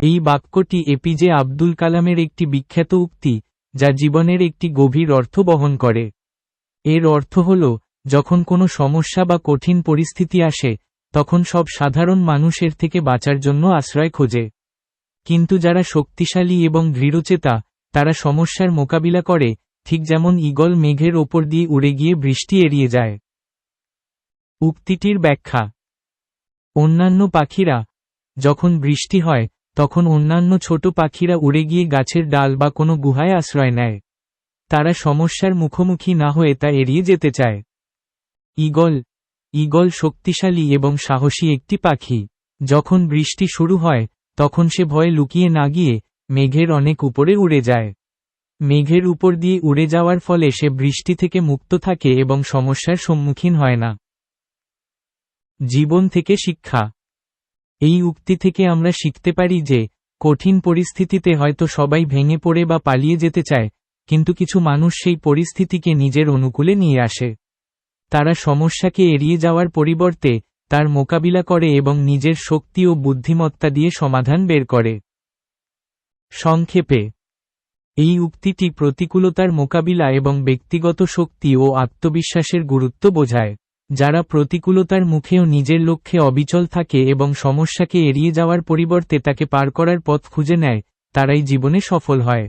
এই বাক্যটি এপিজে আব্দুল কালামের একটি বিখ্যাত উক্তি, যা জীবনের একটি গভীর অর্থ বহন করে। এর অর্থ হল, যখন কোনো সমস্যা বা কঠিন পরিস্থিতি আসে, তখন সব সাধারণ মানুষের থেকে বাঁচার জন্য আশ্রয় খোঁজে। কিন্তু যারা শক্তিশালী এবং দৃঢ়চেতা, তারা সমস্যার মোকাবিলা করে, ঠিক যেমন ঈগল মেঘের ওপর দিয়ে উড়ে গিয়ে বৃষ্টি এড়িয়ে যায়। উক্তিটির ব্যাখ্যা। অন্যান্য পাখিরা, যখন বৃষ্টি হয় তখন অন্যান্য ছোট পাখিরা উড়ে গিয়ে গাছের ডাল বা কোনো গুহায় আশ্রয় নেয়। তারা সমস্যার মুখোমুখি না হয়ে তা এড়িয়ে যেতে চায়। ঈগল ঈগল শক্তিশালী এবং সাহসী একটি পাখি। যখন বৃষ্টি শুরু হয়, তখন সে ভয়ে লুকিয়ে না গিয়ে মেঘের অনেক উপরে উড়ে যায়। মেঘের উপর দিয়ে উড়ে যাওয়ার ফলে সে বৃষ্টি থেকে মুক্ত থাকে এবং সমস্যার সম্মুখীন হয় না। জীবন থেকে শিক্ষা। এই উক্তি থেকে আমরা শিখতে পারি যে, কঠিন পরিস্থিতিতে হয়তো সবাই ভেঙে পড়ে বা পালিয়ে যেতে চায়, কিন্তু কিছু মানুষ সেই পরিস্থিতিকে নিজের অনুকূলে নিয়ে আসে। তারা সমস্যাকে এড়িয়ে যাওয়ার পরিবর্তে, তার মোকাবিলা করে এবং নিজের শক্তি ও বুদ্ধিমত্তা দিয়ে সমাধান বের করে। সংক্ষেপে, এই উক্তিটি প্রতিকূলতার মোকাবিলা এবং ব্যক্তিগত শক্তি ও আত্মবিশ্বাসের গুরুত্ব বোঝায়। যারা প্রতিকূলতার মুখেও নিজের লক্ষ্যে অবিচল থাকে এবং সমস্যাকে এড়িয়ে যাওয়ার পরিবর্তে তাকে পার করার পথ খুঁজে নেয়, তারাই জীবনে সফল হয়।